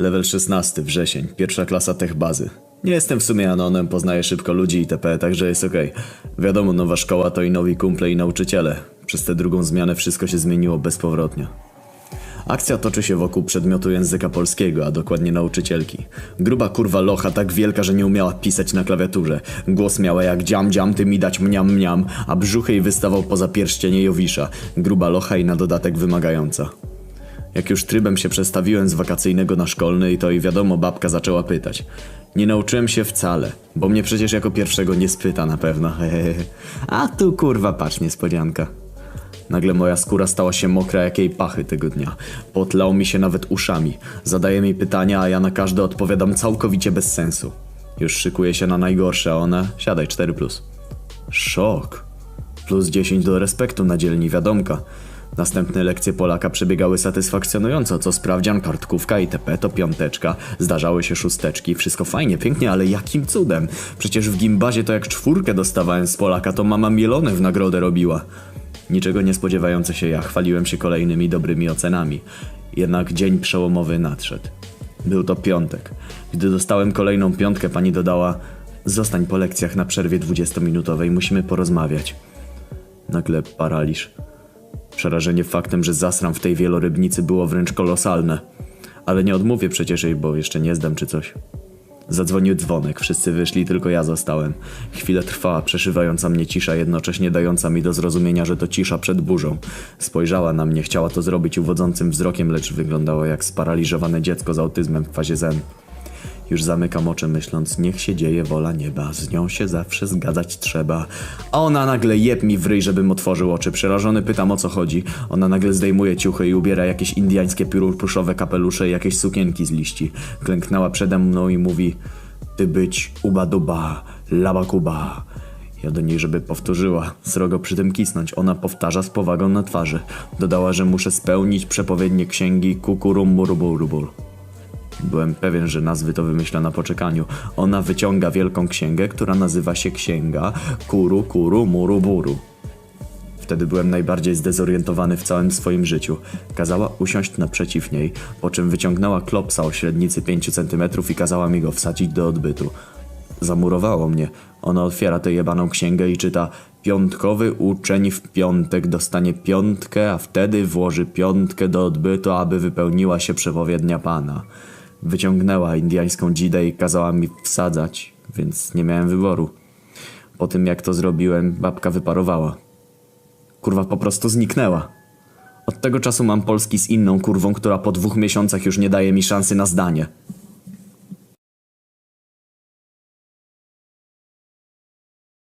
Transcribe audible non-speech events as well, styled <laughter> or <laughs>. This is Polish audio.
Level 16, wrzesień, pierwsza klasa tech bazy. Nie jestem w sumie anonem, poznaję szybko ludzi itp., także jest okej. Wiadomo, nowa szkoła to i nowi kumple i nauczyciele. Przez tę drugą zmianę wszystko się zmieniło bezpowrotnie. Akcja toczy się wokół przedmiotu języka polskiego, a dokładnie nauczycielki. Gruba kurwa locha tak wielka, że nie umiała pisać na klawiaturze. Głos miała jak dziam dziam, ty mi dać mniam mniam, a brzuch jej wystawał poza pierścienie Jowisza. Gruba locha i na dodatek wymagająca. Jak już trybem się przestawiłem z wakacyjnego na szkolny i to i wiadomo babka zaczęła pytać. Nie nauczyłem się wcale, bo mnie przecież jako pierwszego nie spyta na pewno. <laughs> A tu kurwa patrz niespodzianka. Nagle moja skóra stała się mokra jak jej pachy tego dnia. Potlał mi się nawet uszami. Zadaje mi pytania, a ja na każde odpowiadam całkowicie bez sensu. Już szykuję się na najgorsze, a ona siadaj 4 plus. Szok. Plus 10 do respektu na dzielni wiadomka. Następne lekcje Polaka przebiegały satysfakcjonująco, co sprawdzian, kartkówka itp. to piąteczka, zdarzały się szósteczki, wszystko fajnie, pięknie, ale jakim cudem? Przecież w gimbazie to jak czwórkę dostawałem z Polaka, to mama mielone w nagrodę robiła. Niczego nie spodziewający się ja chwaliłem się kolejnymi dobrymi ocenami. Jednak dzień przełomowy nadszedł. Był to piątek. Gdy dostałem kolejną piątkę, pani dodała: Zostań po lekcjach na przerwie 20-minutowej, musimy porozmawiać. Nagle paraliż. Przerażenie faktem, że zasram w tej wielorybnicy było wręcz kolosalne. Ale nie odmówię przecież jej, bo jeszcze nie zdam czy coś. Zadzwonił dzwonek, wszyscy wyszli, tylko ja zostałem. Chwilę trwała przeszywająca mnie cisza, jednocześnie dająca mi do zrozumienia, że to cisza przed burzą. Spojrzała na mnie, chciała to zrobić uwodzącym wzrokiem, lecz wyglądało jak sparaliżowane dziecko z autyzmem w fazie zen. Już zamykam oczy myśląc, niech się dzieje wola nieba, z nią się zawsze zgadzać trzeba. A ona nagle jeb mi w ryj, żebym otworzył oczy. Przerażony pytam o co chodzi. Ona nagle zdejmuje ciuchy i ubiera jakieś indyjskie purpuszowe kapelusze i jakieś sukienki z liści. Klęknęła przede mną i mówi Ty być uba duba, laba kuba. Ja do niej, żeby powtórzyła, srogo przy tym kisnąć. Ona powtarza z powagą na twarzy. Dodała, że muszę spełnić przepowiednie księgi kukurumburubur. Byłem pewien, że nazwy to wymyśla na poczekaniu. Ona wyciąga wielką księgę, która nazywa się Księga Kuru Kuru Muru Buru. Wtedy byłem najbardziej zdezorientowany w całym swoim życiu. Kazała usiąść naprzeciw niej, po czym wyciągnęła klopsa o średnicy 5 cm i kazała mi go wsadzić do odbytu. Zamurowało mnie. Ona otwiera tę jebaną księgę i czyta Piątkowy uczeń w piątek dostanie piątkę, a wtedy włoży piątkę do odbytu, aby wypełniła się przepowiednia Pana. Wyciągnęła indyjską dzidę i kazała mi wsadzać, więc nie miałem wyboru. Po tym jak to zrobiłem, babka wyparowała. Kurwa po prostu zniknęła. Od tego czasu mam polski z inną kurwą, która po dwóch miesiącach już nie daje mi szansy na zdanie.